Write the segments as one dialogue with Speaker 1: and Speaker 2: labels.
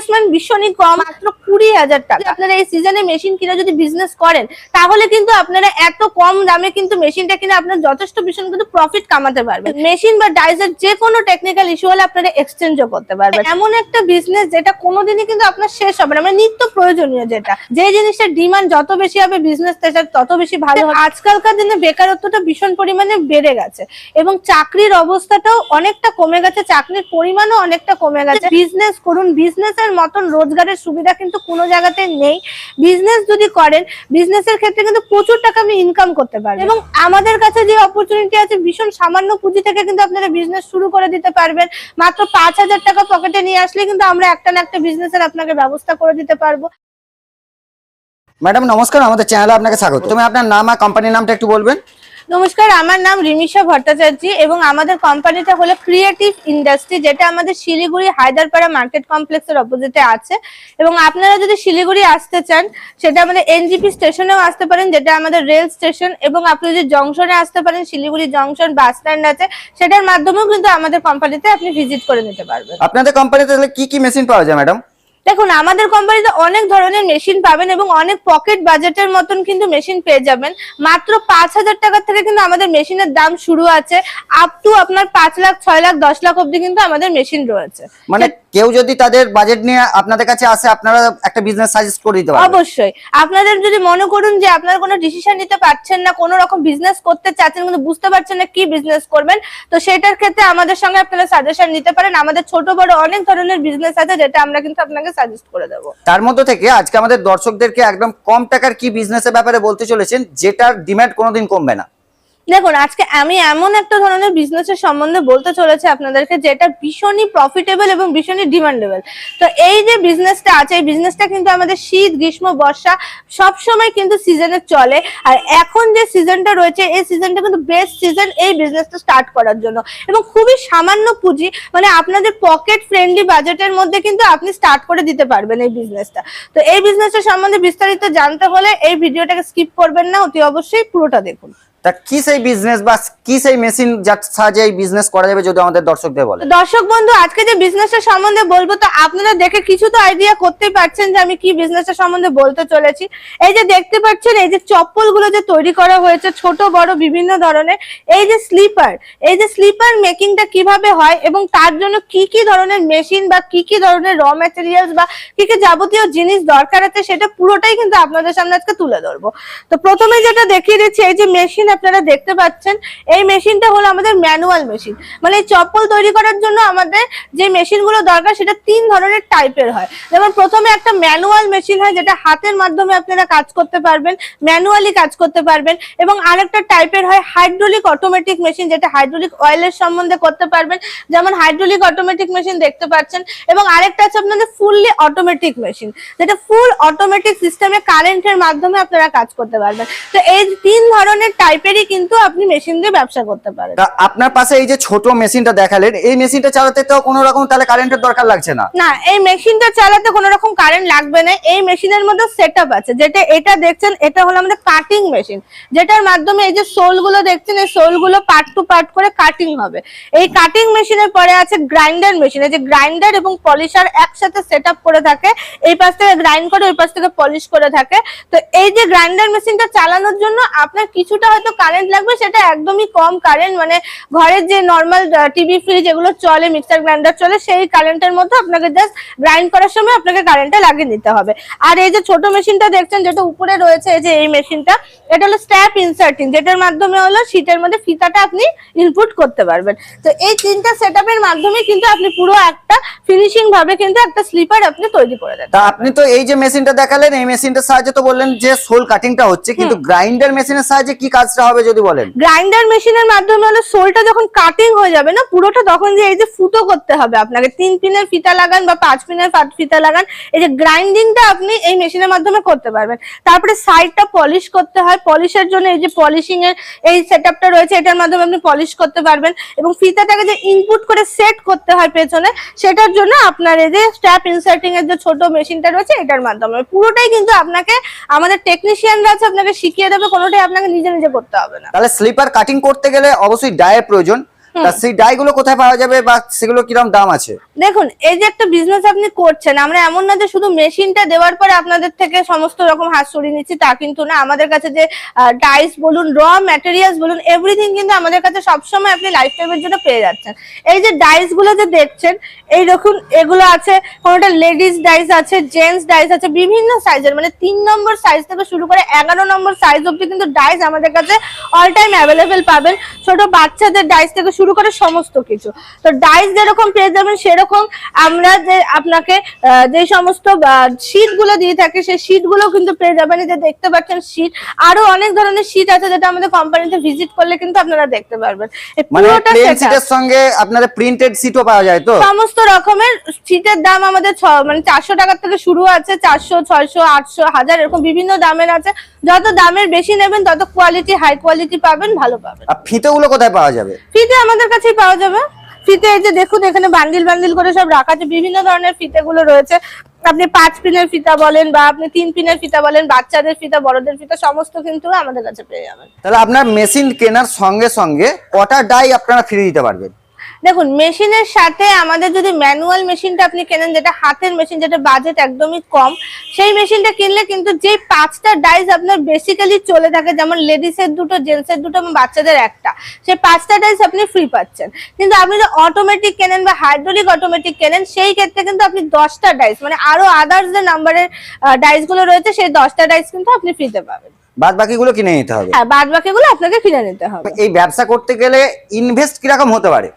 Speaker 1: Investment ভীষণই কম, মাত্র কুড়ি হাজার টাকা। আপনারা এই সিজনে মেশিন কিনে যদি বিজনেস করেন, তাহলে কিন্তু আপনারা এত কম দামে কিন্তু মেশিনটা কিনে আপনার যথেষ্ট ভীষণ কিন্তু প্রফিট কামাতে পারবেন। মেশিন বা ডাইসের যে কোনো টেকনিক্যাল ইস্যু হলে আপনারা এক্সচেঞ্জও করতে পারবেন। এমন একটা বিজনেস যেটা কোনোদিনই কিন্তু আপনার শেষ হবে না মানে নিত্য প্রয়োজনীয় যেটা। যে জিনিসটার ডিমান্ড যত বেশি হবে বিজনেস তত বেশি ভালো হবে। আজকালকার দিনে বেকারত্বটা ভীষণ পরিমাণে বেড়ে গেছে এবং চাকরির অবস্থাটাও অনেকটা কমে গেছে, চাকরির পরিমাণও অনেকটা কমে গেছে। বিজনেস করুন বিজনেসের মতন রোজগারের সুবিধা কিন্তু কোনো জায়গাতে নেই। বিজনেস যদি করেন বিজনেসের ক্ষেত্রে কিন্তু প্রচুর টাকা আপনি ইনকাম করতে পারবেন। এবং আমাদের কাছে যে অপরচুনিটি আছে ভীষণ সামান্য পুঁজি থেকে কিন্তু আপনারা বিজনেস শুরু করে দিতে পারবেন। মাত্র পাঁচ হাজার টাকা পকেটে নিয়ে আসলে কিন্তু আমরা একটা না একটা বিজনেসের আপনাকে ব্যবস্থা করে দিতে পারব।
Speaker 2: ম্যাডাম নমস্কার আমাদের চ্যানেলে আপনাকে স্বাগত। তুমি আপনার নাম আর কোম্পানির নামটা একটু বলবেন?
Speaker 1: নমস্কার, আমার নাম রিমিশা ভট্টাচার্য এবং আমাদের কোম্পানিটা হলো ক্রিয়েটিভ ইন্ডাস্ট্রি যেটা আমাদের শিলিগুড়ি হায়দারপাড়া মার্কেট কমপ্লেক্সের অপোজিটে আছে। এবং আপনারা যদি শিলিগুড়ি আসতে চান, সেটা আমাদের এনজিপি স্টেশনেও আসতে পারেন, যেটা আমাদের রেল স্টেশন এবং আপনি যদি জংশনে আসতে পারেন, শিলিগুড়ি জংশন বাস স্ট্যান্ড আছে, সেটার মাধ্যমেও কিন্তু আমাদের কোম্পানিতে আপনি ভিজিট করে নিতে পারবেন।
Speaker 2: আপনাদের কোম্পানিতে কি কি মেশিন পাওয়া যায়, ম্যাডাম?
Speaker 1: দেখুন, আমাদের কোম্পানিতে অনেক ধরনের মেশিন পাবেন এবং অনেক পকেট বাজেটের মতন কিন্তু মেশিন পেয়ে যাবেন। মাত্র পাঁচ হাজার টাকা থেকে কিন্তু আমাদের মেশিনের দাম শুরু আছে। আপ টু আপনার পাঁচ লাখ, ছয় লাখ, দশ লাখ অব্দি কিন্তু আমাদের মেশিন রয়েছে।
Speaker 2: মানে কেউ যদি তাদের বাজেট নিয়ে আপনাদের কাছে আসে আপনারা একটা বিজনেস সাজেস্ট করে দিতে পারবেন।
Speaker 1: অবশ্যই। আপনাদের যদি মনে করুন যে আপনারা কোনো ডিসিশন নিতে পারছেন না কোনো রকম বিজনেস করতে চাচ্ছেন কিন্তু বুঝতে পারছেন না কি বিজনেস করবেন তো সেটার ক্ষেত্রে আমাদের সঙ্গে আপনারা সাজেশন নিতে পারেন। আমাদের ছোট বড় অনেক ধরনের বিজনেস আছে যেটা আমরা কিন্তু আপনাকে সাজেস্ট করে দেবো।
Speaker 2: তার মধ্যে থেকে আজকে আমাদের দর্শকদেরকে একদম কম টাকার কি বিজনেসের ব্যাপারে বলতে চলেছেন যেটার ডিমান্ড কোনোদিন কমবে না।
Speaker 1: দেখুন, আজকে আমি এমন একটা ধরনের বিজনেসের সম্বন্ধে বলতে চলেছি আপনাদেরকে যেটা ভীষণই প্রফিটেবল এবং ভীষণই ডিমান্ডেবল তো এই যে বিজনেসটা আছে, এই বিজনেসটা কিন্তু আমাদের শীত, গ্রীষ্ম, বর্ষা সব সময় কিন্তু সিজনে চলে। আর এখন যে সিজনটা রয়েছে, এই সিজনটা কিন্তু বেস্ট সিজন এই বিজনেসটা স্টার্ট করার জন্য। এবং খুবই সামান্য পুঁজি মানে আপনাদের পকেট ফ্রেন্ডলি বাজেটের মধ্যে কিন্তু আপনি স্টার্ট করে দিতে পারবেন এই বিজনেসটা তো এই বিজনেসটা সম্বন্ধে বিস্তারিত জানতে হলে এই ভিডিওটাকে স্কিপ করবেন না, অতি অবশ্যই পুরোটা দেখুন।
Speaker 2: তা কি সেই বিজনেস বা কি সেই মেশিন সাহায্যে এই বিজনেস করা যাবে যদি আমাদের দর্শকদের বলে?
Speaker 1: দর্শক বন্ধু, আজকে যে বিজনেসের সম্বন্ধে বলব আপনারা দেখে কিছু তো আইডিয়া করতেই পারছেন যে আমি কি বিজনেসের সম্বন্ধে বলতে চলেছি। এই যে দেখতে এই যে চপ্পলগুলো যে তৈরি করা হয়েছে, ছোট, বড়, বিভিন্ন ধরনের, এই যে স্লিপার এই যে স্লিপার মেকিংটা কীভাবে হয় এবং তার জন্য কি কি ধরনের মেশিন বা কি কি ধরনের র ম্যাটেরিয়ালস বা কি কি যাবতীয় জিনিস দরকার আছে, সেটা পুরোটাই কিন্তু আপনাদের সামনে আজকে তুলে ধরবো। তো প্রথমে যেটা দেখিয়ে দিচ্ছি, এই যে মেশিন আপনারা দেখতে পাচ্ছেন, এই মেশিনটা হলো আমাদের ম্যানুয়াল মেশিন। মানে চপ্পল তৈরি করার জন্য আমাদের যে মেশিনগুলো দরকার, সেটা তিন ধরনের টাইপের হয়। যেমন প্রথমে একটা ম্যানুয়াল মেশিন হয়, যেটা হাতের মাধ্যমে আপনারা কাজ করতে পারবেন, ম্যানুয়ালি কাজ করতে পারবেন, এবং আরেকটা টাইপের হয় হাইড্রোলিক অটোমেটিক মেশিন, যেটা হাইড্রোলিক অয়েলের সম্বন্ধে করতে পারবেন। যেমন হাইড্রোলিক অটোমেটিক মেশিন দেখতে পাচ্ছেন, এবং আরেকটা আছে আপনাদের ফুললি অটোমেটিক মেশিন, যেটা ফুল অটোমেটিক সিস্টেমে কারেন্টের মাধ্যমে আপনারা কাজ করতে পারবেন। তো এই তিন ধরনের টাইপেরই কিন্তু আপনি মেশিন দিয়ে ব্যবসা করতে পারেন।
Speaker 2: আপনার পাশে এই যে ছোট মেশিনটা দেখালেন এই মেশিনটা চালাতে তো কোনো রকম তাহলে কারেন্টের দরকার লাগছে না?
Speaker 1: না এই মেশিনটা চালাতে কোনো রকম কারেন্ট লাগবে না। এই মেশিনের মধ্যে সেটআপ আছে যেটা এটা দেখছেন এটা হলো আমাদের কাটিং মেশিন যেটার মাধ্যমে এই যে সোলগুলো দেখছেন এই সোলগুলো পার্ট টু পার্ট করে কাটিং হবে। এই কাটিং মেশিনের পরে আছে গ্রাইন্ডার মেশিন এই যে গ্রাইন্ডার এবং পলিশার একসাথে সেটআপ করে থাকে এই পাশ থেকে গ্রাইন্ড করে ওই পাশ থেকে পলিশ করে থাকে। তো এই যে গ্রাইন্ডার মেশিনটা চালানোর জন্য আপনার কিছুটা হয়তো কারেন্ট লাগবে সেটা একদমই কম কারেন্ট মানে ঘরের যে নর্মাল টিভি ফ্রিজ এগুলো চলে মিক্সার গ্রাইন্ডার চলে সেই কারেন্টের মধ্যে আপনাকে জাস্ট গ্রাইন্ড করার সময় আপনাকে কারেন্টটা লাগিয়ে নিতে হবে। আর এই যে ছোট মেশিনটা দেখছেন যেটা উপরে রয়েছে এই যে এই মেশিনটা এটা হলো স্ট্যাপ ইনসার্টিং যেটার মাধ্যমে হলো শীতের মধ্যে ফিতাটা আপনি ইনপুট করতে পারবেন। তো এই তিনটা সেটআপের মাধ্যমে কিন্তু আপনি পুরো একটা ফিনিশিং ভাবে কিন্তু একটা স্লিপার আপনি তৈরি করে দেন।
Speaker 2: তা আপনি তো এই যে মেশিনটা দেখালেন এই মেশিনটার সাহায্যে তো বললেন যে সোল কাটিংটা হচ্ছে কিন্তু গ্রাইন্ডার মেশিনের সাহায্যে কি কাজটা হবে যদি বলেন।
Speaker 1: গ্রাইন্ডার মেশিনের মাধ্যমে হলো সোলটা যখন কাটিং হয়ে যাবে না, পুরোটা তখন যে এই যে ফুটো করতে হবে আপনাকে, তিন পিনের ফিতা লাগান বা পাঁচ পিনের ফিতা লাগান, এই যে গ্রাইন্ডিংটা আপনি এই মেশিনের মাধ্যমে করতে পারবেন। তারপরে সাইডটা পলিশ করতে হয় পলিশের জন্য এই যে পলিশিং এর এই সেটআপটা রয়েছে, এটার মাধ্যমে আপনি পলিশ করতে পারবেন এবং ফিতাটাকে যে ইনপুট করে সেট করতে হয় পেছনে, সেটার জন্য আপনার এই যে স্ট্যাপ ইনসার্টিং এর যে ছোট মেশিনটা রয়েছে, এটার মাধ্যমে। পুরোটাই কিন্তু আপনাকে, আমাদের টেকনিশিয়ানরা আছে, আপনাকে শিখিয়ে দেবে, কোনোটাই আপনাকে নিজে নিজে করতে হবে না।
Speaker 2: তাহলে স্লিপার কাটিং করতে গেলে অবশ্যই ডায়ের প্রয়োজন। তা সেই ডাই গুলো কোথায় পাওয়া যাবে বা সেগুলো কীরকম দাম আছে?
Speaker 1: দেখুন এই যে একটা বিজনেস আপনি করছেন আমরা এমন না যে শুধু মেশিনটা দেওয়ার পরে আপনাদের থেকে সমস্ত রকম হাত সরিয়ে নিচ্ছি তা কিন্তু না। আমাদের কাছে যে ডাইস বলুন র ম্যাটেরিয়ালস বলুন এভরিথিং কিন্তু আমাদের কাছে সবসময় আপনি লাইফ টাইমের জন্য পেয়ে যাচ্ছেন। এই যে ডাইসগুলো যে দেখছেন এই দেখুন এগুলো আছে কোনোটা লেডিস ডাইস আছে জেন্টস ডাইস আছে বিভিন্ন সাইজের মানে তিন নম্বর সাইজ থেকে শুরু করে এগারো নম্বর সাইজ অব্দি কিন্তু ডাইস আমাদের কাছে অল টাইম অ্যাভেলেবেল পাবেন। ছোট বাচ্চাদের ডাইস থেকে শুরু করে সমস্ত কিছু। তো ডাইস যেরকম পেয়ে যাবেন সেরকম আমরা যে আপনাকে যে সমস্ত শীটগুলো দিয়ে থাকি সেই শীটগুলো কিন্তু পেয়ে যাবেন। যে দেখতে পাচ্ছেন শীট আরও অনেক ধরনের শীট আছে যেটা আমাদের কোম্পানিতে ভিজিট করলে কিন্তু আপনারা দেখতে পারবেন।
Speaker 2: মানে
Speaker 1: পুরোটা
Speaker 2: প্লেন সঙ্গে আপনাদের প্রিন্টেড সিটও পাওয়া যায় তো?
Speaker 1: সমস্ত রকমের দাম আমাদের মানে চারশো টাকার থেকে শুরু আছে চারশো ছয়শো আটশো হাজার এরকম বিভিন্ন দামের আছে। যত দামের বেশি নেবেন তত কোয়ালিটি হাই কোয়ালিটি পাবেন ভালো পাবেন।
Speaker 2: আর ফিতেগুলো কোথায় পাওয়া যাবে?
Speaker 1: ফিতে আমাদের কাছেই পাওয়া যাবে। ফিতে এই যে দেখুন, এখানে বান্ডিল বান্ডিল করে সব রাখা আছে। বিভিন্ন ধরনের ফিতেগুলো রয়েছে। আপনি পাঁচ পিনের ফিতা বলেন বা আপনি তিন পিনের ফিতা বলেন, বাচ্চাদের ফিতা, বড়দের ফিতা, সমস্ত কিন্তু আমাদের কাছে পেয়ে যাবেন।
Speaker 2: তাহলে আপনার মেশিন কেনার সঙ্গে সঙ্গে কটা ডাই আপনারা ফিরে দিতে পারবেন?
Speaker 1: দেখুন মেশিনের সাথে আমাদের যদি ম্যানুয়াল মেশিনটা আপনি কেনেন যেটা হাতের মেশিন যেটা বাজেট একদমই কম সেই মেশিনটা কিনলে কিন্তু যে পাঁচটা ডাইস আপনার বেসিক্যালি চলে থাকে যেমন লেডিসের দুটো জেন্টসের দুটো এবং বাচ্চাদের একটা সেই পাঁচটা ডাইস আপনি ফ্রি পাচ্ছেন। কিন্তু আপনি যদি অটোমেটিক কেনেন বা হাইড্রোলিক অটোমেটিক কেনেন সেই ক্ষেত্রে কিন্তু আপনি দশটা ডাইস মানে আরও আদার্স যে নাম্বারের ডাইসগুলো রয়েছে সেই দশটা ডাইস কিন্তু আপনি ফ্রিতে পাবেন।
Speaker 2: বাদ বাকিগুলো কিনে নিতে হবে।
Speaker 1: হ্যাঁ বাদ বাকিগুলো আপনাকে কিনে নিতে হবে।
Speaker 2: এই ব্যবসা করতে গেলে ইনভেস্ট কীরকম হতে পারে?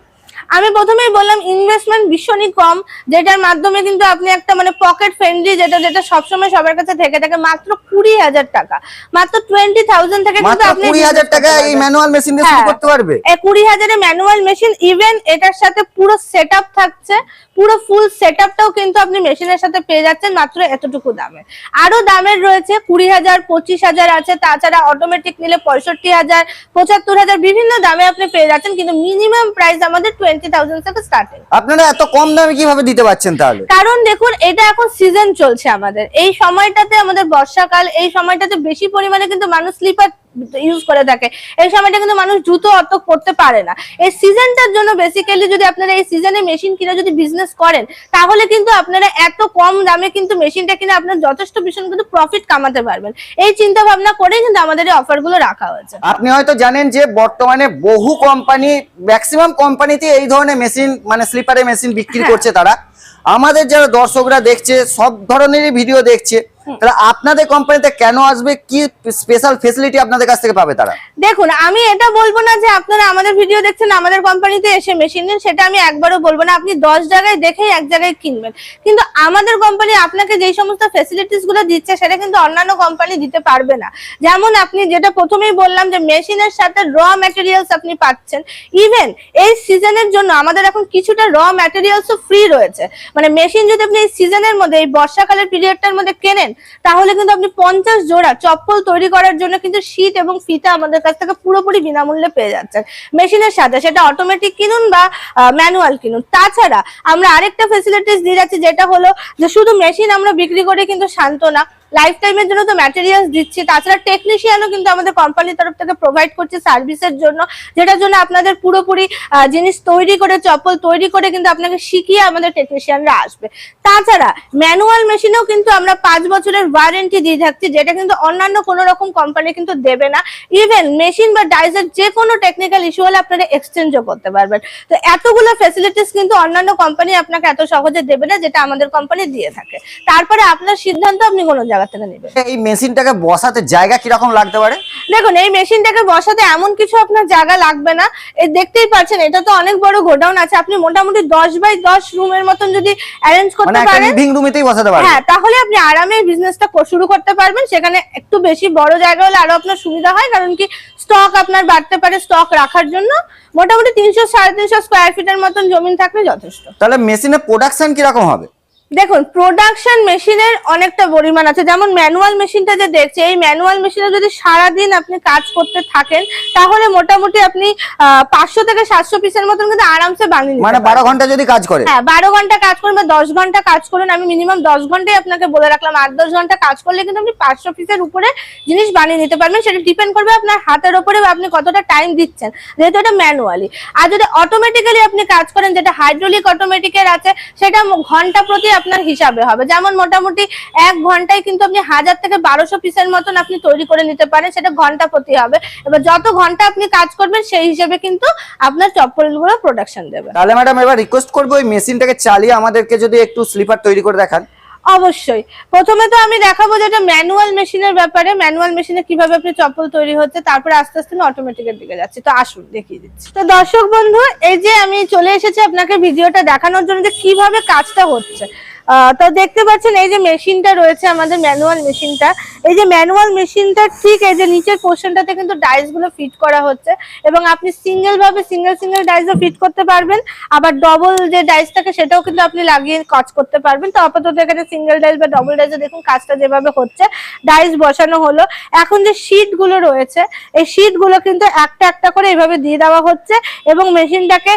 Speaker 1: আমি প্রথমেই বললাম ইনভেস্টমেন্ট ভীষণই কম যেটার মাধ্যমে কিন্তু আপনি একটা মানে পকেট ফ্রেন্ডলি যেটা যেটা সবসময় সবার কাছে থেকে থাকে মাত্র কুড়ি হাজার টাকা। মাত্র টোয়েন্টি থাউজেন্ড থেকে কিন্তু আপনি
Speaker 2: কুড়ি হাজার টাকা এই ম্যানুয়াল মেশিন দিয়ে শুরু
Speaker 1: হ্যাঁ।
Speaker 2: করতে পারবে?
Speaker 1: কুড়ি হাজারে ম্যানুয়াল মেশিন ইভেন এটার সাথে পুরো সেট আপ থাকছে পুরো ফুল সেট কিন্তু আপনি মেশিনের সাথে পেয়ে যাচ্ছেন মাত্র এতটুকু দামে। আরও দামের রয়েছে কুড়ি হাজার পঁচিশ হাজার আছে তাছাড়া অটোমেটিক নিলে পঁয়ষট্টি হাজার পঁচাত্তর হাজার বিভিন্ন দামে আপনি পেয়ে যাচ্ছেন কিন্তু মিনিমাম প্রাইস আমাদের টোয়েন্টি থাউজেন্ড থেকে স্টার্টিং
Speaker 2: আপনারা এত কম দামে কীভাবে দিতে পারছেন তাহলে?
Speaker 1: কারণ দেখুন এটা এখন সিজন চলছে আমাদের। এই সময়টাতে আমাদের বর্ষাকাল এই সময়টাতে বেশি পরিমাণে কিন্তু মানুষ স্লিপার ইউজ করে থাকে। এই সময়টা কিন্তু মানুষ জুতো অত করতে পারে না। এই সিজনটার জন্য বেসিক্যালি যদি আপনারা এই সিজনে মেশিন কিনে যদি বিজনেস করেন তাহলে কিন্তু আপনারা এত কম দামে কিন্তু মেশিনটা কিনে আপনার যথেষ্ট ভীষণ কিন্তু প্রফিট কামাতে পারবেন। এই চিন্তা ভাবনা করেই কিন্তু আমাদের এই অফারগুলো রাখা হয়েছে।
Speaker 2: আপনি হয়তো জানেন যে বর্তমানে বহু কোম্পানি ম্যাক্সিমাম কোম্পানিতে এই ধরনের মেশিন মানে স্লিপারের মেশিন বিক্রি
Speaker 1: হ্যাঁ।
Speaker 2: করছে তারা। আমাদের যারা দর্শকরা দেখছে সব ধরনেরই ভিডিও দেখছে। তারা আপনাদের কোম্পানিতে কেন আসবে? কি স্পেশাল ফেসিলিটি আপনাদের কাছ থেকে পাবে তারা?
Speaker 1: দেখুন আমি এটা বলব না যে আপনারা আমাদের ভিডিও দেখছেন আমাদের কোম্পানিতে এসে মেশিন নিন সেটা আমি একবারও বলব না। আপনি দশ জায়গায় দেখেই এক জায়গায় কিনবেন। কিন্তু আমাদের কোম্পানি আপনাকে যেই সমস্ত ফেসিলিটিসগুলো দিচ্ছে সেটা কিন্তু অন্যান্য কোম্পানি দিতে পারবে না। যেমন আপনি যেটা প্রথমেই বললাম যে মেশিনের সাথে র ম্যাটেরিয়ালস আপনি পাচ্ছেন। ইভেন এই সিজনের জন্য আমাদের এখন কিছুটা র ম্যাটেরিয়ালসও ফ্রি রয়েছে। মানে মেশিন যদি আপনি এই সিজনের মধ্যে এই বর্ষাকালের পিরিয়ডটার মধ্যে কেনেন তাহলে কিন্তু আপনি পঞ্চাশ জোড়া চপ্পল তৈরি করার জন্য কিন্তু শীত এবং ফিতা আমাদের কাছ থেকে পুরোপুরি বিনামূল্যে পেয়ে যাচ্ছেন। মেশিনের সাথে সেটা অটোমেটিক কিনুন বা ম্যানুয়াল কিনুন। তাছাড়া আমরা আরেকটা ফেসিলিটিস দিয়ে যাচ্ছি, যেটা হলো যে শুধু মেশিন আমরা বিক্রি করে কিন্তু শান্ত না। লাইফ টাইমের জন্য তো ম্যাটেরিয়ালস দিচ্ছি। তাছাড়া টেকনিশিয়ানও কিন্তু আমাদের কোম্পানির তরফ থেকে প্রোভাইড করছে সার্ভিসের জন্য, যেটার জন্য আপনাদের পুরোপুরি জিনিস তৈরি করে, চপ্পল তৈরি করে কিন্তু আপনাকে শিখিয়ে আমাদের টেকনিশিয়ানরা আসবে। তাছাড়া ম্যানুয়াল মেশিনেও কিন্তু আমরা পাঁচ বছরের ওয়ারেন্টি দিয়ে থাকছি, যেটা কিন্তু অন্যান্য কোনো রকম কোম্পানি কিন্তু দেবে না। ইভেন মেশিন বা ডাইজের যে কোনো টেকনিক্যাল ইস্যু হলে আপনারা এক্সচেঞ্জও করতে পারবেন। তো এতগুলো ফেসিলিটিস কিন্তু অন্যান্য কোম্পানি আপনাকে এত সহজে দেবে না, যেটা আমাদের কোম্পানি দিয়ে থাকে। তারপরে আপনার সিদ্ধান্ত আপনি কোনো জায়গা থেকে নেবেন
Speaker 2: এই মেশিনটাকে বসাতে জায়গা কীরকম লাগতে পারে?
Speaker 1: দেখুন এই মেশিনটাকে বসাতে এমন কিছু আপনার জায়গা লাগবে না। এই দেখতেই পাচ্ছেন এটা তো অনেক বড় গোডাউন আছে। আপনি মোটামুটি দশ বাই দশ রুমের মতন যদি অ্যারেঞ্জ
Speaker 2: মানে
Speaker 1: করতে পারেন
Speaker 2: লিভিং রুমেতেই বসাতে
Speaker 1: হ্যাঁ তাহলে আপনি আরামে বিজনেসটা শুরু করতে পারবেন। সেখানে একটু বেশি বড় জায়গা হলে আরও আপনার সুবিধা হয় কারণ কি স্টক আপনার বাড়তে পারে স্টক রাখার জন্য। মোটামুটি তিনশো সাড়ে তিনশো স্কোয়ার ফিটের মতন জমিন থাকলে যথেষ্ট।
Speaker 2: তাহলে মেশিনের প্রোডাকশন কীরকম হবে?
Speaker 1: দেখুন প্রোডাকশন মেশিনের অনেকটা পরিমাণ আছে। যেমন ম্যানুয়াল মেশিনটা যে দেখছে এই ম্যানুয়াল মেশিনে যদি সারাদিন আপনি কাজ করতে থাকেন তাহলে মোটামুটি আপনি পাঁচশো থেকে সাতশো পিসের মতন কিন্তু আরামসে বানিয়ে
Speaker 2: মানে। বারো ঘণ্টা যদি কাজ করে?
Speaker 1: হ্যাঁ বারো ঘণ্টা কাজ করুন বা দশ ঘণ্টা কাজ করেন আমি মিনিমাম দশ ঘন্টাই আপনাকে বলে রাখলাম। আট দশ ঘণ্টা কাজ করলে কিন্তু আপনি পাঁচশো পিসের উপরে জিনিস বানিয়ে নিতে পারবেন। সেটা ডিপেন্ড করবে আপনার হাতের উপরে বা আপনি কতটা টাইম দিচ্ছেন। যেহেতু এটা ম্যানুয়ালি আর যদি অটোমেটিক্যালি আপনি কাজ করেন যেটা হাইড্রোলিক অটোমেটিকের আছে সেটা ঘণ্টা প্রতি আপনার হিসাবে হবে। যেমন মোটামুটি এক ঘন্টায় কিন্তু আপনি হাজার থেকে বারোশো পিসের মতন আপনি তৈরি করে নিতে পারেন সেটা ঘণ্টা প্রতি হবে। এবার যত ঘণ্টা আপনি কাজ করবেন সেই হিসেবে কিন্তু আপনার চপ্পলগুলো প্রোডাকশন দেবে।
Speaker 2: তাহলে ম্যাডাম এবার রিকোয়েস্ট করব ওই মেশিনটাকে চালিয়ে আমাদেরকে যদি একটু স্লিপার তৈরি করে দেখান।
Speaker 1: অবশ্যই। প্রথমে তো আমি দেখাবো যেটা ম্যানুয়াল মেশিনের ব্যাপারে ম্যানুয়াল মেশিনে কীভাবে আপনি চপ্পল তৈরি হচ্ছে তারপরে আস্তে আস্তে আমি অটোমেটিকের দিকে যাচ্ছি। তো আসুন দেখিয়ে দিচ্ছি। তো দর্শক বন্ধু এই যে আমি চলে এসেছি আপনাকে ভিডিওটা দেখানোর জন্য যে কীভাবে কাজটা হচ্ছে। তো দেখতে পাচ্ছেন, এই যে মেশিনটা রয়েছে, আমাদের ম্যানুয়াল মেশিনটা। এই যে ম্যানুয়াল মেশিনটা, ঠিক এই যে নিচের পোর্শনটাতে কিন্তু ডাইসগুলো ফিট করা হচ্ছে এবং আপনি সিঙ্গেল ভাবে সিঙ্গেল সিঙ্গেল ডাইসও ফিট করতে পারবেন। আবার ডবল যে ডাইস থাকে, সেটাও কিন্তু আপনি লাগিয়ে কাজ করতে পারবেন। তো আপাতত এখানে সিঙ্গেল ডাইস বা ডবল ডাইসে দেখুন কাজটা যেভাবে হচ্ছে ডাইস বসানো হলো। এখন যে শীটগুলো রয়েছে, এই শীটগুলো কিন্তু একটা একটা করে এভাবে দিয়ে দেওয়া হচ্ছে এবং মেশিনটাকে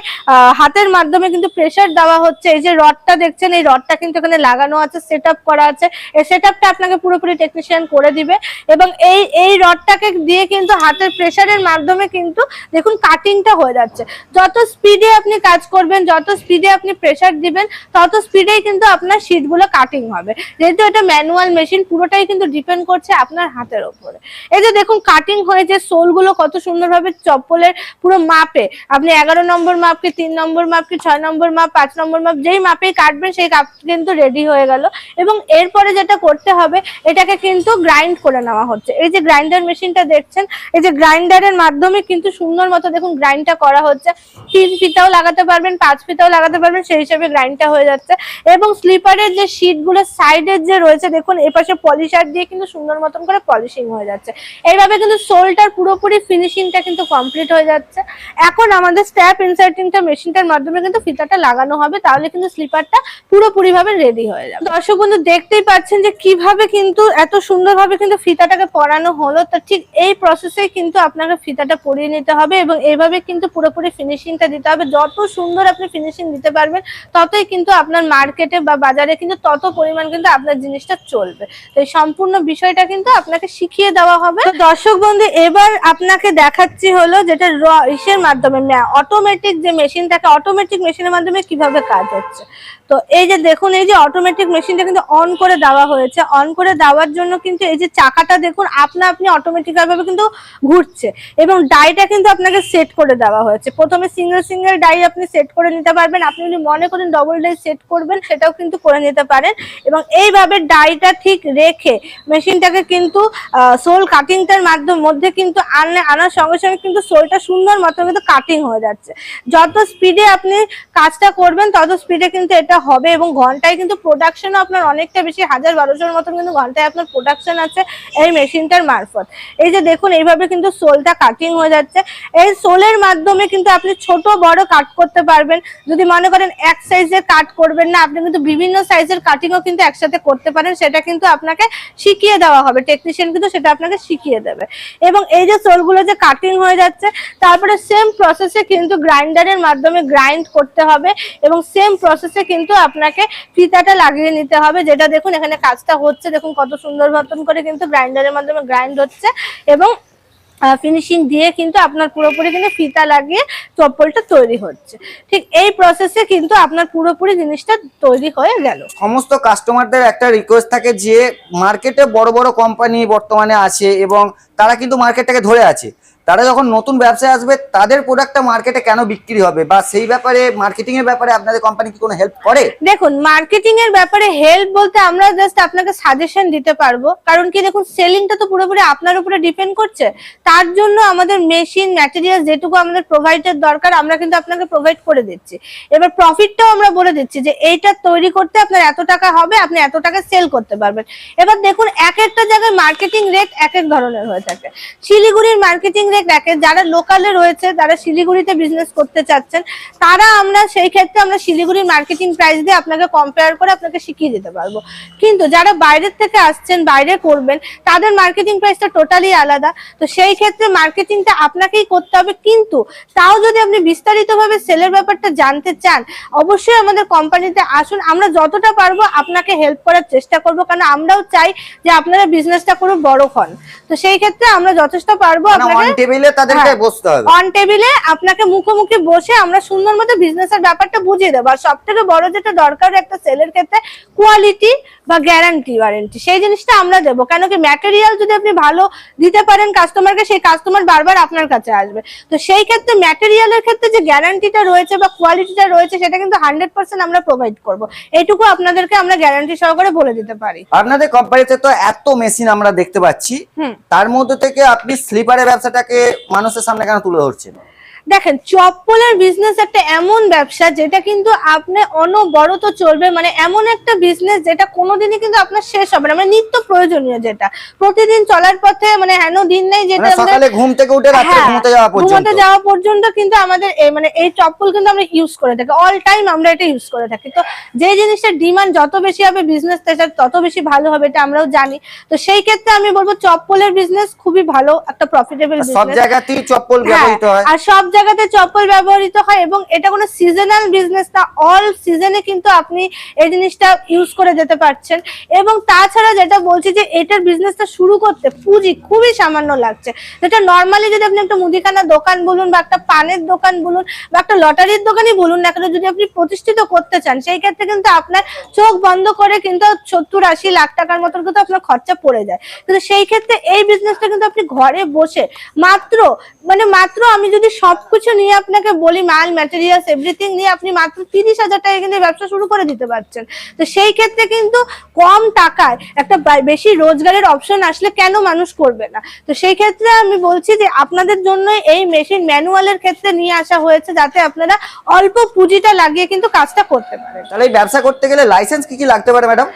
Speaker 1: হাতের মাধ্যমে কিন্তু প্রেসার দেওয়া হচ্ছে। এই যে রডটা দেখছেন, এই রডটা কিন্তু এখানে লাগানো আছে সেট করা আছে, এই সেট আপনাকে পুরোপুরি টেকনিশিয়ান করে দিবে এবং এই এই রডটাকে দিয়ে কিন্তু হাতের প্রেসারের মাধ্যমে কিন্তু দেখুন কাটিংটা হয়ে যাচ্ছে। যত স্পিডে আপনি কাজ করবেন, যত স্পিডে আপনি প্রেসার দিবেন, তত স্পিডেই কিন্তু আপনার শীটগুলো কাটিং হবে। যেহেতু এটা ম্যানুয়াল মেশিন পুরোটাই কিন্তু ডিপেন্ড করছে আপনার হাতের ওপরে। এই যে দেখুন কাটিং হয়েছে, সোলগুলো কত সুন্দরভাবে চপ্পলের পুরো মাপে। আপনি এগারো নম্বর মাপ কি তিন নম্বর মাপ কি ছয় নম্বর মাপ, পাঁচ নম্বর মাপ, যেই মাপেই কাটবেন, সেই কাপ কিন্তু রেডি হয়ে গেল। এবং এরপরে যেটা করতে হবে, এটাকে কিন্তু গ্রাইন্ড করে নেওয়া হচ্ছে। এই যে গ্রাইন্ডার মেশিনটা দেখছেন, এই যে গ্রাইন্ডারের মাধ্যমে কিন্তু সুন্দর মতো দেখুন গ্রাইন্ডটা করা হচ্ছে। তিন ফিতাও লাগাতে পারবেন, পাঁচ ফিতাও লাগাতে পারবেন, সেই হিসেবে গ্রাইন্ডটা হয়ে যাচ্ছে। এবং স্লিপারের যে শীটগুলো সাইডের যে রয়েছে, দেখুন, এপাশে পলিশার দিয়ে কিন্তু সুন্দর মতন করে পলিশিং হয়ে যাচ্ছে। এইভাবে কিন্তু সোলটার পুরোপুরি ফিনিশিংটা কিন্তু কমপ্লিট হয়ে যাচ্ছে। এখন আমাদের স্ট্যাপ ইনসার্টিংটা মেশিনটার মাধ্যমে কিন্তু ফিতাটা লাগানো হবে, তাহলে কিন্তু স্লিপারটা পুরোপুরি ভাবে রেডি হয়ে যাবে। দর্শক বন্ধু, দেখতেই পাচ্ছেন যে কীভাবে কিন্তু এত সুন্দরভাবে কিন্তু ফিতাটাকে পরানো হলো। তো ঠিক এই প্রসেসে কিন্তু আপনাকে ফিতাটা পরিয়ে নিতে হবে এবং এইভাবে কিন্তু পুরোপুরি ফিনিশিংটা দিতে হবে। যত সুন্দর আপনি ফিনিশিং দিতে পারবেন, ততই কিন্তু আপনার মার্কেটে বা বাজারে কিন্তু তত পরিমাণ কিন্তু আপনার জিনিসটা চলবে। তো এই সম্পূর্ণ বিষয়টা কিন্তু আপনাকে শিখিয়ে দেওয়া হবে। দর্শক বন্ধু, এবার আপনাকে দেখাচ্ছি হলো যেটা র, ইসের মাধ্যমে অটোমেটিক যে মেশিন থাকে অটোমেটিক মেশিনের মাধ্যমে কীভাবে কাজ হচ্ছে। তো এই যে দেখুন, এই যে অটোমেটিক মেশিনটা কিন্তু অন করে দেওয়া হয়েছে। অন করে দেওয়ার জন্য কিন্তু এই যে চাকাটা দেখুন, আপনা আপনি অটোমেটিক ভাবে কিন্তু ঘুরছে এবং ডাইটা কিন্তু আপনাকে সেট করে দেওয়া হয়েছে। প্রথমে সিঙ্গেল সিঙ্গেল ডাই আপনি সেট করে নিতে পারবেন। আপনি যদি মনে করেন ডবল ডাই সেট করবেন, সেটাও কিন্তু করে নিতে পারেন এবং এইভাবে ডাইটা ঠিক রেখে মেশিনটাকে কিন্তু সোল কাটিংটার মাধ্যম, মধ্যে কিন্তু আনলে আনার সঙ্গে সঙ্গে কিন্তু সোলটা সুন্দর মতো কিন্তু কাটিং হয়ে যাচ্ছে। যত স্পিডে আপনি কাজটা করবেন, তত স্পিডে কিন্তু এটা হবে এবং ঘন্টায় কিন্তু প্রোডাকশনও আপনার অনেকটা বেশি, হাজার বারোশোর মতন কিন্তু ঘন্টায় আপনার প্রোডাকশন আছে এই মেশিনটার মারফত। এই যে দেখুন, এইভাবে কিন্তু সোলটা কাটিং হয়ে যাচ্ছে। এই সোলের মাধ্যমে কিন্তু আপনি ছোট, বড় কাট করতে পারবেন। যদি মনে করেন এক সাইজের কাট করবেন না, আপনি কিন্তু বিভিন্ন সাইজের কাটিংও কিন্তু একসাথে করতে পারেন। সেটা কিন্তু আপনাকে শিখিয়ে দেওয়া হবে। টেকনিশিয়ান কিন্তু সেটা আপনাকে শিখিয়ে দেবে। এবং এই যে সোলগুলো যে কাটিং হয়ে যাচ্ছে, তারপরে সেম প্রসেসে কিন্তু গ্রাইন্ডারের মাধ্যমে গ্রাইন্ড করতে হবে। এবং সেম প্রসেসে কিন্তু আপনাকে ফিতাটা লাগিয়ে নিতে হবে, যেটা দেখুন এখানে কাজটা হচ্ছে। দেখুন কত সুন্দর মতন করে কিন্তু গ্রাইন্ডারের মাধ্যমে গ্রাইন্ড হচ্ছে এবং ফিনিশিং দিয়ে কিন্তু আপনার পুরোপুরি কিন্তু ফিতা লাগিয়ে চপ্পলটা তৈরি হচ্ছে। ঠিক এই প্রসেসে কিন্তু আপনার পুরোপুরি জিনিসটা তৈরি হয়ে গেল।
Speaker 2: সমস্ত কাস্টমারদের একটা রিকোয়েস্ট থাকে যে মার্কেটে বড় বড় কোম্পানি বর্তমানে আছে এবং তারা কিন্তু মার্কেটটাকে ধরে আছে। তারা যখন নতুন ব্যবসায় আসবে, তাদের প্রোডাক্টটা মার্কেটে কেন বিক্রি হবে? বা সেই ব্যাপারে মার্কেটিং এর ব্যাপারে আপনাদের কোম্পানি কি কোনো হেল্প করে?
Speaker 1: দেখুন মার্কেটিং এর ব্যাপারে হেল্প বলতে আমরা জাস্ট আপনাকে সাজেশন দিতে পারব। কারণ কি দেখুন সেলিংটা তো পুরোপুরি আপনার উপরে ডিপেন্ড করছে। তার জন্য আমাদের মেশিন ম্যাটেরিয়াল যেটুকু আমাদের প্রোভাইডের দরকার, আমরা কিন্তু আপনাকে প্রোভাইড করে দিচ্ছি। এবার প্রফিটটাও আমরা বলে দিচ্ছি যে, এইটা তৈরি করতে আপনার এত টাকা হবে, আপনি এত টাকা সেল করতে পারবেন। এবার দেখুন, এক একটা জায়গায় মার্কেটিং রেট এক এক ধরনের হয়ে থাকে। শিলিগুড়ির মার্কেটিং অনেক রাখে যারা লোকালে রয়েছে যারা শিলিগুড়িতে বিজনেস করতে চাচ্ছেন তারা আমরা সেই ক্ষেত্রে আমরা শিলিগুড়ির মার্কেটিং প্রাইস দিয়ে আপনাকে কম্পেয়ার করে আপনাকে শিখিয়ে দিতে পারব। কিন্তু যারা বাইরের থেকে আসছেন বাইরে করবেন তাদের মার্কেটিং প্রাইসটা টোটালি আলাদা। তো সেই ক্ষেত্রে মার্কেটিংটা আপনাকেই করতে হবে। কিন্তু তাও যদি আপনি বিস্তারিতভাবে সেলের ব্যাপারটা জানতে চান অবশ্যই আমাদের কোম্পানিতে আসুন। আমরা যতটা পারব আপনাকে হেল্প করার চেষ্টা করব। কারণ আমরাও চাই যে আপনারা বিজনেসটা করে বড় হন। তো সেই ক্ষেত্রে আমরা যথেষ্ট পারব আপনাকে
Speaker 2: টেবিলে তাদেরকে
Speaker 1: হ্যাঁ।
Speaker 2: বসতে হবে।
Speaker 1: অন টেবিলে আপনাকে মুখোমুখি বসে আমরা সুন্দর মতো বিজনেসের ব্যাপারটা বুঝিয়ে দেবো। আর সব থেকে বড় যেটা দরকার একটা সেলের ক্ষেত্রে কোয়ালিটি বা গ্যারান্টি ওয়ারেন্টি সেই জিনিসটা আমরা দেবো। কেন কি ম্যাটেরিয়াল যদি আপনি ভালো দিতে পারেন কাস্টমারকে সেই কাস্টমার বারবার আপনার কাছে আসবে। তো সেই ক্ষেত্রে ম্যাটেরিয়ালের ক্ষেত্রে যে গ্যারান্টিটা রয়েছে বা কোয়ালিটিটা রয়েছে সেটা কিন্তু হান্ড্রেড পার্সেন্ট আমরা প্রোভাইড করব। এইটুকু আপনাদেরকে আমরা গ্যারান্টি সহকারে বলে দিতে পারি।
Speaker 2: আপনাদের কোম্পানিতে তো এত মেশিন আমরা দেখতে পাচ্ছি। তার মধ্যে থেকে আপনি স্লিপারের ব্যবসাটাকে মানুষের সামনে কেন তুলে ধরছেন
Speaker 1: দেখেন চপ্পলের বিজনেস একটা এমন ব্যবসা যেটা কিন্তু আপনি অনবরত চলবে। মানে এমন একটা বিজনেস যেটা কোনোদিনই কিন্তু আপনার শেষ হবে না। মানে নিত্য প্রয়োজনীয় যেটা। প্রতিদিন চলার পথে মানে হেন দিন নেই যেটা
Speaker 2: মানে সকালে ঘুম থেকে উঠে রাত্রে
Speaker 1: হ্যাঁ,
Speaker 2: ঘুমোতে যাওয়া পর্যন্ত।
Speaker 1: ঘুমোতে যাওয়া পর্যন্ত কিন্তু আমাদের এই মানে এই চপ্পল কিন্তু আমরা ইউজ করে থাকি। অল টাইম আমরা এটা ইউজ করে থাকি। তো যে জিনিসটার ডিমান্ড যত বেশি হবে বিজনেস তত বেশি ভালো হবে এটা আমরাও জানি। তো সেই ক্ষেত্রে আমি বলব চপ্পলের বিজনেস খুবই ভালো একটা প্রফিটেবল
Speaker 2: সব জায়গাতেই চপ্পল
Speaker 1: হ্যাঁ,
Speaker 2: ব্যবহৃত হয়।
Speaker 1: আর সব জায়গাতে চপ্পল ব্যবহৃত হয় এবং এটা কোনো সিজনাল বিজনেস না অল সিজনে কিন্তু আপনি এই জিনিসটা ইউজ করে যেতে পারছেন। এবং তাছাড়া যেটা বলছি যে এটার বিজনেসটা শুরু করতে পুঁজি খুবই সামান্য লাগছে। যেটা নর্মালি যদি আপনি একটা মুদিখানা দোকান বলুন বা একটা পানের দোকান বলুন বা একটা লটারির দোকানই বলুন না কেন, যদি আপনি প্রতিষ্ঠিত করতে চান, সেই ক্ষেত্রে কিন্তু আপনার চোখ বন্ধ করে কিন্তু সত্তর আশি লাখ টাকার মতন কিন্তু আপনার খরচা পড়ে যায়। কিন্তু সেই ক্ষেত্রে এই বিজনেসটা কিন্তু আপনি ঘরে বসে মাত্র মানে মাত্র আমি যদি সবকিছু নিয়ে আপনাকে বলি মাল ম্যাটেরিয়ালস এভরিথিং নিয়ে আপনি মাত্র তিরিশ হাজার টাকা কিন্তু ব্যবসা শুরু করে দিতে পারছেন। তো সেই ক্ষেত্রে কিন্তু কম টাকায় একটা বেশি রোজগারের অপশন আসলে কেন মানুষ করবে না? তো সেই ক্ষেত্রে আমি বলছি যে আপনাদের জন্য এই মেশিন ম্যানুয়ালের ক্ষেত্রে নিয়ে আসা হয়েছে যাতে আপনারা অল্প পুঁজিটা লাগিয়ে কিন্তু কাজটা করতে পারেন।
Speaker 2: তাহলে এই ব্যবসা করতে গেলে লাইসেন্স কি কি লাগতে পারে ম্যাডাম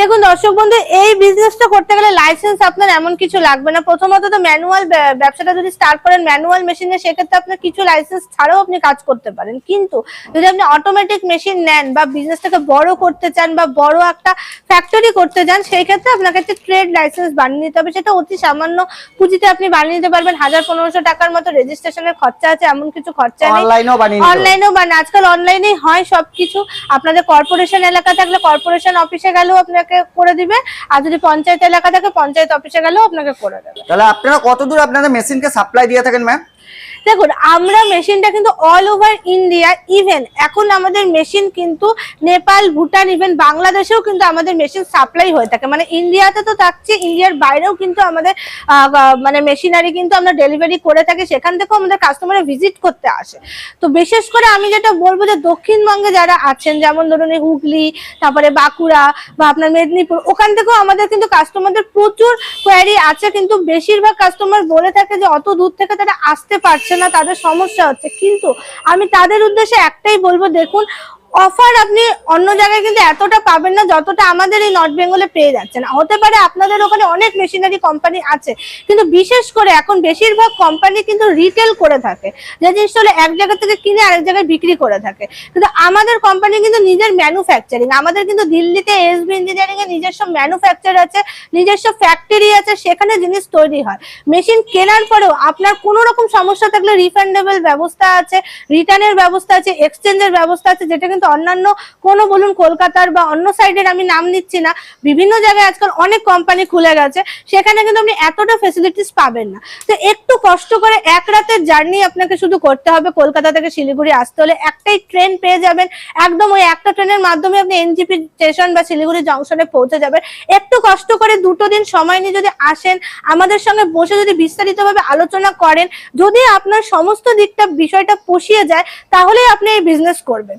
Speaker 1: দেখুন দর্শক বন্ধু এই বিজনেসটা করতে গেলে লাইসেন্স আপনার এমন কিছু লাগবে না। প্রথমত তো ম্যানুয়াল ব্যবসাটা যদি স্টার্ট করেন ম্যানুয়াল মেশিনে সেক্ষেত্রে আপনার কিছু লাইসেন্স ছাড়াও আপনি কাজ করতে পারেন। কিন্তু যদি আপনি অটোমেটিক মেশিন নেন বা বিজনেসটাকে বড় করতে চান বা বড় একটা ফ্যাক্টরি করতে চান সেই ক্ষেত্রে আপনাকে একটা ট্রেড লাইসেন্স বানিয়ে নিতে হবে। সেটা অতি সামান্য পুঁজিতে আপনি বানিয়ে নিতে পারবেন। হাজার পনেরোশো টাকার মতো রেজিস্ট্রেশনের খরচা আছে এমন কিছু খরচা নেই।
Speaker 2: অনলাইনেও বানিয়ে
Speaker 1: আজকাল অনলাইনেই হয় সবকিছু। আপনাদের কর্পোরেশন এলাকা থাকলে কর্পোরেশন অফিসে গেলেও আপনাকে করে দিবে। আর যদি পঞ্চায়েত এলাকা থাকে পঞ্চায়েত অফিসে গেলেও আপনাকে করে দেবে।
Speaker 2: তাহলে আপনারা কতদূর আপনাদের মেশিনকে সাপ্লাই দিয়ে থাকেন ম্যাম
Speaker 1: দেখুন, আমরা মেশিনটা কিন্তু অল ওভার ইন্ডিয়া ইভেন এখন আমাদের মেশিন কিন্তু নেপাল, ভুটান ইভেন বাংলাদেশেও কিন্তু আমাদের মেশিন সাপ্লাই হয়ে থাকে। মানে ইন্ডিয়াতে তো থাকছে ইন্ডিয়ার বাইরেও কিন্তু আমাদের মানে মেশিনারি কিন্তু আমরা ডেলিভারি করে থাকি, সেখান থেকেও আমাদের কাস্টমার ভিজিট করতে আসে। তো বিশেষ করে আমি যেটা বলব যে দক্ষিণবঙ্গে যারা আছেন, যেমন ধরুন হুগলি, তারপরে বাঁকুড়া বা আপনার মেদিনীপুর, ওখান থেকেও আমাদের কিন্তু কাস্টমারদের প্রচুর কোয়ারি আছে, কিন্তু বেশিরভাগ কাস্টমার বলে থাকে যে অত দূর থেকে তারা আসতে পারছে না তাদের সমস্যা হচ্ছে। কিন্তু আমি তাদের উদ্দেশ্যে একটাই বলব দেখুন অফার আপনি অন্য জায়গায় কিন্তু এতটা পাবেন না যতটা আমাদের এই নর্থ বেঙ্গলে পেয়ে যাচ্ছেন। হতে পারে আপনাদের ওখানে অনেক মেশিনারি কোম্পানি আছে, কিন্তু বিশেষ করে এখন বেশিরভাগ কোম্পানি কিন্তু রিটেল করে থাকে। যে জিনিসটা হলো এক জায়গা থেকে কিনে আরেক জায়গায় বিক্রি করে থাকে। কিন্তু আমাদের কোম্পানি কিন্তু নিজের ম্যানুফ্যাকচারিং আমাদের কিন্তু দিল্লিতে এসবি ইঞ্জিনিয়ারিং এর নিজস্ব ম্যানুফ্যাকচার আছে, নিজস্ব ফ্যাক্টরি আছে, সেখানে জিনিস তৈরি হয়। মেশিন কেনার পরেও আপনার কোনো রকম সমস্যা থাকলে রিফান্ডেবল ব্যবস্থা আছে রিটার্নের ব্যবস্থা আছে এক্সচেঞ্জের ব্যবস্থা আছে, যেটা কিন্তু অন্যান্য কোনো বলুন কলকাতার বা অন্য সাইডের আমি নাম নিচ্ছি না। বিভিন্ন জায়গায় আজকাল অনেক কোম্পানি খুলে গেছে। সেখানে কিন্তু আপনি এতটা ফেসিলিটিস পাবেন না। তো একটু কষ্ট করে এক রাতের জার্নি আপনাকে শুধু করতে হবে। কলকাতা থেকে শিলিগুড়ি আসতে হলে একটাই ট্রেন পেয়ে যাবেন। একদম ওই একটা ট্রেনের মাধ্যমে আপনি এনজিপি স্টেশন বা শিলিগুড়ি জংশনে পৌঁছে যাবেন। একটু কষ্ট করে দুটো দিন সময় নিয়ে যদি আসেন, আমাদের সঙ্গে বসে যদি বিস্তারিতভাবে আলোচনা করেন, যদি আপনার সমস্ত দিকটা বিষয়টা পুষিয়ে যায় তাহলে আপনি এই বিজনেস করবেন।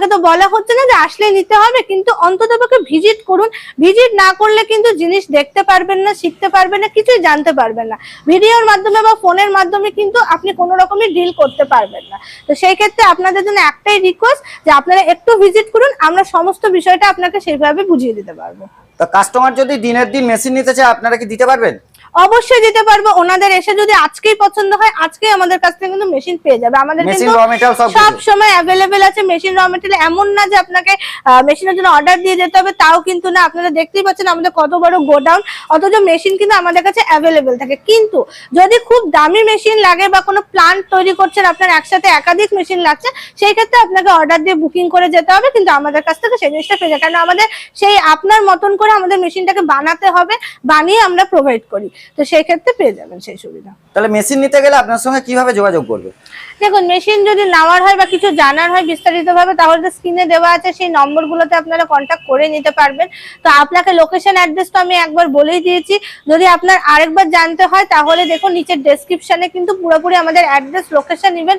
Speaker 1: আপনাকে তো বলা হচ্ছে না যে আসলে নিতে হবে, কিন্তু অন্তত ভিজিট করুন। ভিজিট না করলে কিন্তু জিনিস দেখতে পারবেন না, শিখতে পারবেন না, কিছুই জানতে পারবেন না। ভিডিওর মাধ্যমে বা ফোনের মাধ্যমে কিন্তু আপনি কোনো রকমই ডিল করতে পারবেন না। তো সেই ক্ষেত্রে আপনাদের জন্য একটাই রিকোয়েস্ট যে আপনারা একটু ভিজিট করুন, আমরা সমস্ত বিষয়টা আপনাকে সেইভাবে বুঝিয়ে দিতে পারব।
Speaker 2: তো কাস্টমার যদি দিনের দিন মেশিন নিতে চায়, আপনারা কি দিতে পারবেন?
Speaker 1: অবশ্যই দিতে পারব। ওনাদের এসে যদি আজকেই পছন্দ হয় আজকেই আমাদের কাছ থেকে কিন্তু মেশিন পেয়ে যাবে। আমাদের কিন্তু
Speaker 2: সব
Speaker 1: সময় অ্যাভেলেবেল আছে মেশিন র মেটেরিয়াল এমন না যে আপনাকে মেশিনের জন্য অর্ডার দিয়ে যেতে হবে তাও কিন্তু না। আপনারা দেখতেই পাচ্ছেন আমাদের কত বড় গোডাউন। অথচ মেশিন কিন্তু আমাদের কাছে অ্যাভেলেবেল থাকে। কিন্তু যদি খুব দামি মেশিন লাগে বা কোনো প্লান্ট তৈরি করছেন আপনার একসাথে একাধিক মেশিন লাগছে সেই ক্ষেত্রে আপনাকে অর্ডার দিয়ে বুকিং করে যেতে হবে। কিন্তু আমাদের কাছ থেকে সেই জিনিসটা পেয়ে যায় কারণ আমাদের সেই আপনার মতন করে আমাদের মেশিনটাকে বানাতে হবে বানিয়ে আমরা প্রোভাইড করি। তো সেই ক্ষেত্রে পেয়ে যাবেন সেই সুবিধা।
Speaker 2: তাহলে মেশিন নিতে গেলে আপনার সঙ্গে কীভাবে যোগাযোগ করবে?
Speaker 1: দেখুন মেশিন যদি নেওয়ার হয় বা কিছু জানার হয় বিস্তারিত ভাবে তাহলে স্ক্রিনে দেওয়া আছে সেই নম্বরগুলোতে আপনারা কন্ট্যাক্ট করে নিতে পারবেন। তো আপনাকে লোকেশন অ্যাড্রেস তো আমি একবার বলেই দিয়েছি। যদি আপনার আরেকবার জানতে হয় তাহলে দেখুন নিচের ডেসক্রিপশনে কিন্তু পুরোপুরি আমাদের অ্যাড্রেস লোকেশন ইভেন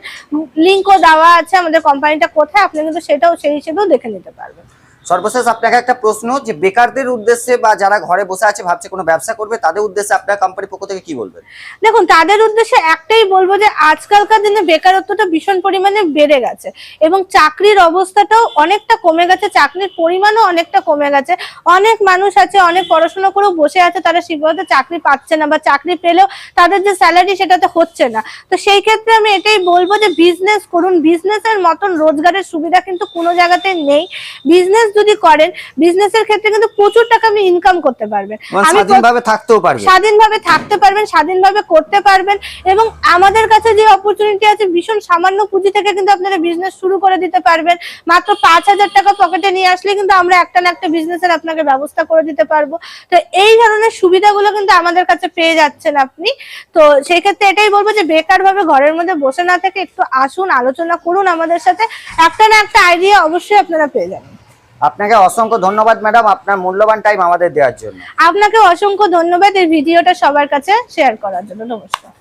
Speaker 1: লিঙ্কও দেওয়া আছে আমাদের কোম্পানিটা কোথায় আপনি কিন্তু সেটাও সেই হিসেবেও দেখে নিতে পারবেন।
Speaker 2: সর্বশেষ আপনাকে একটা প্রশ্ন যে বেকারদের উদ্দেশ্যে বা যারা ঘরে বসে আছে, ভাবছে কোনো ব্যবসা করবে, তাদের উদ্দেশ্যে আপনার কোম্পানির পক্ষ থেকে কি বলবেন?
Speaker 1: দেখুন, তাদের উদ্দেশ্যে একটাই বলব যে আজকালকার দিনে বেকারত্বটা ভীষণ পরিমাণে বেড়ে গেছে এবং চাকরির অবস্থাটাও অনেকটা কমে গেছে, চাকরির পরিমাণও অনেকটা কমে গেছে। অনেক মানুষ আছে, অনেক পড়াশোনা করেও বসে আছে, তারা ঠিকমতো চাকরি পাচ্ছে না বা চাকরি পেলেও তাদের যে স্যালারি সেটাতে হচ্ছে না। তো সেই ক্ষেত্রে আমি এটাই বলব যে বিজনেস করুন বিজনেসের মতন রোজগারের সুবিধা কিন্তু কোনো জায়গাতে নেই। বিজনেস যদি করেন বিজনেসের ক্ষেত্রে কিন্তু প্রচুর টাকা আপনি ইনকাম করতে পারবেন।
Speaker 2: স্বাধীনভাবে থাকতেও পারবে
Speaker 1: স্বাধীনভাবে থাকতে পারবেন স্বাধীনভাবে করতে পারবেন এবং আমাদের কাছে যে অপরচুনিটি আছে ভীষণ সামান্য পুঁজি থেকে কিন্তু আপনারা বিজনেস শুরু করে দিতে পারবেন। মাত্র পাঁচ হাজার টাকা পকেটে নিয়ে আসলে কিন্তু আমরা একটা না একটা বিজনেসের আপনাকে ব্যবস্থা করে দিতে পারব। তো এই ধরনের সুবিধাগুলো কিন্তু আমাদের কাছে পেয়ে যাচ্ছেন আপনি। তো সেই ক্ষেত্রে এটাই বলব যে বেকার ভাবে ঘরের মধ্যে বসে না থেকে একটু আসুন আলোচনা করুন আমাদের সাথে। একটা না একটা আইডিয়া অবশ্যই আপনারা পেয়ে যাবেন।
Speaker 2: আপনাকে অসংখ্য ধন্যবাদ ম্যাডাম আপনার মূল্যবান টাইম আমাদের দেওয়ার জন্য।
Speaker 1: আপনাকে অসংখ্য ধন্যবাদ এই ভিডিওটা সবার কাছে শেয়ার করার জন্য। নমস্কার।